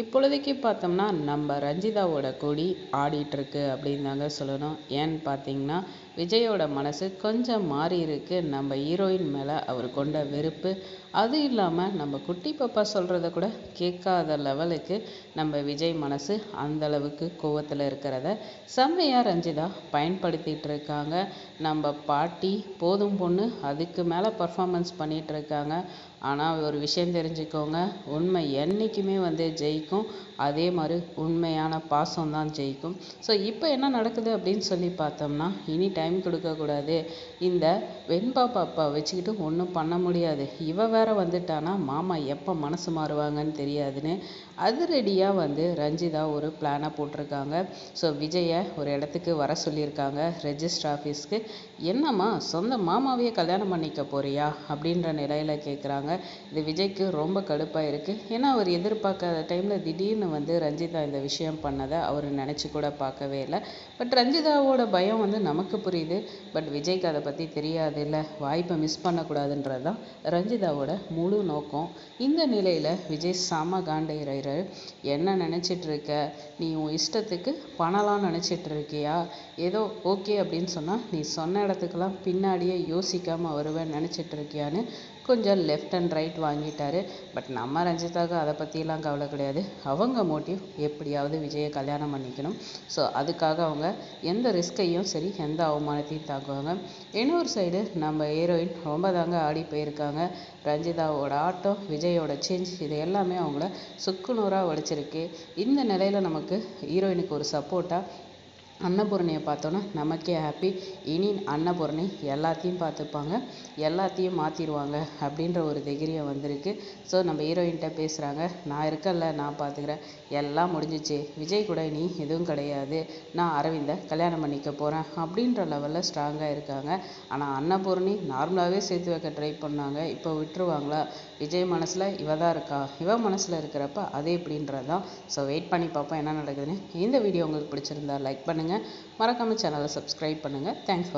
இப்பொழுதைக்கு பார்த்தோம்னா நம்ம ரஞ்சிதாவோட கொடி ஆடிட்டுருக்கு அப்படின்னு தாங்க சொல்லணும். ஏன்னு பார்த்தீங்கன்னா விஜயோட மனசு கொஞ்சம் மாறி இருக்கு. நம்ம ஹீரோயின் மேலே அவர் கொண்ட வெறுப்பு. அது இல்லாமல் நம்ம குட்டி பாப்பா சொல்கிறத கூட கேட்காத லெவலுக்கு நம்ம விஜய் மனசு அந்த அளவுக்கு கோவத்தில் இருக்கிறத செம்மையாக ரஞ்சிதா பயன்படுத்திகிட்டு இருக்காங்க. நம்ம பாட்டி போதும் பொண்ணு அதுக்கு மேலே பர்ஃபார்மன்ஸ் பண்ணிகிட்டு இருக்காங்க. ஆனால் ஒரு விஷயம் தெரிஞ்சுக்கோங்க. உண்மை என்றைக்குமே வந்து ஜெயிக்கும். அதே மாதிரி உண்மையான பாசம் தான் ஜெயிக்கும். ஸோ இப்போ என்ன நடக்குது அப்படின்னு சொல்லி பார்த்தோம்னா இனி டைம் கொடுக்கக்கூடாது இந்த வெண்பா பாப்பா வச்சுக்கிட்டு ஒன்றும் பண்ண முடியாது. இவ வேற வந்துட்டானா மாமா எப்போ மனசு மாறுவாங்கன்னு தெரியாதுன்னு. அதிரடியாக வந்து ரஞ்சிதா ஒரு பிளானை போட்டிருக்காங்க. ஸோ விஜயை ஒரு இடத்துக்கு வர சொல்லியிருக்காங்க ரெஜிஸ்டர் ஆஃபீஸ்க்கு என்னம்மா சொந்த மாமாவையே கல்யாணம் பண்ணிக்க போறியா? அப்படின்ற நிலையில் கேட்குறாங்க இது விஜய்க்கு ரொம்ப கடுப்பாக இருக்குது ஏன்னா அவர் எதிர்பார்க்காத டைமில் திடீர்னு வந்து ரஞ்சிதா இந்த விஷயம் பண்ணதை அவர் நினச்சி கூட பார்க்கவே இல்லை. பட் ரஞ்சிதாவோட பயம் வந்து நமக்கு புரியுது. பட் விஜய்க்கு அதை பற்றி தெரியாது இல்லை. வாய்ப்பை மிஸ் பண்ணக்கூடாதுன்றது தான் ரஞ்சிதாவோட முழு நோக்கம். இந்த நிலையில் விஜய் சம காண்டைகிறாரு என்ன நினச்சிட்டு இருக்க நீ உன் இஷ்டத்துக்கு பணலாம் நினச்சிட்டு இருக்கியா ஏதோ ஓகே அப்படின்னு சொன்னால் நீ சொன்ன இடத்துக்கெல்லாம் பின்னாடியே யோசிக்காமல் வருவேன் நினச்சிட்டு இருக்கியான்னு கொஞ்சம் லெஃப்ட் அண்ட் ரைட் வாங்கிட்டாரு. பட் நம்ம ரஞ்சிதாவுக்கு அதை பற்றிலாம் கவலை கிடையாது. அவங்க மோட்டிவ் எப்படியாவது விஜயை கல்யாணம் பண்ணிக்கணும். ஸோ அதுக்காக அவங்க எந்த ரிஸ்கையும் சரி எந்த அவமானத்தையும் தாக்குவாங்க. இன்னொரு சைடு நம்ம ஹீரோயின் ரொம்ப தாங்க ஆடி போயிருக்காங்க. ரஞ்சிதாவோட ஆட்டம் விஜயோட சேஞ்ச் இது எல்லாமே அவங்கள சுக்குநூறாக வலிச்சிருக்கு இந்த நிலையில் நமக்கு ஹீரோயினுக்கு ஒரு சப்போர்ட்டாக அன்னபூரணியை பார்த்தோன்னா நமக்கே ஹாப்பி இனி அன்னபூரணி எல்லாத்தையும் பார்த்துப்பாங்க. எல்லாத்தையும் மாற்றிடுவாங்க அப்படின்ற ஒரு தைரியம் வந்திருக்கு. ஸோ நம்ம ஹீரோயின்கிட்ட பேசுகிறாங்க நான் இருக்கல நான் பார்த்துக்கிறேன். எல்லாம் முடிஞ்சிச்சு. விஜய் கூட இனி எதுவும் கிடையாது. நான் அரவிந்தை கல்யாணம் பண்ணிக்க போகிறேன் அப்படின்ற லெவலில் ஸ்ட்ராங்காக இருக்காங்க. ஆனால் அன்னபூரணி நார்மலாகவே சேர்த்து வைக்க ட்ரை பண்ணாங்க. இப்போ விட்டுருவாங்களா? விஜய் மனசில் இவ தான் இருக்கா? இவ மனசில் இருக்கிறப்ப அது எப்படின்றது தான் ஸோ வெயிட் பண்ணி பார்ப்போம் என்ன நடக்குதுன்னு. இந்த வீடியோ உங்களுக்கு பிடிச்சிருந்தா லைக் பண்ணுங்கள் பண்ணுங்கள் மறக்காமல் சேனலை சப்ஸ்கிரைப் பண்ணுங்கள் தேங்க்ஸ் ஃபார்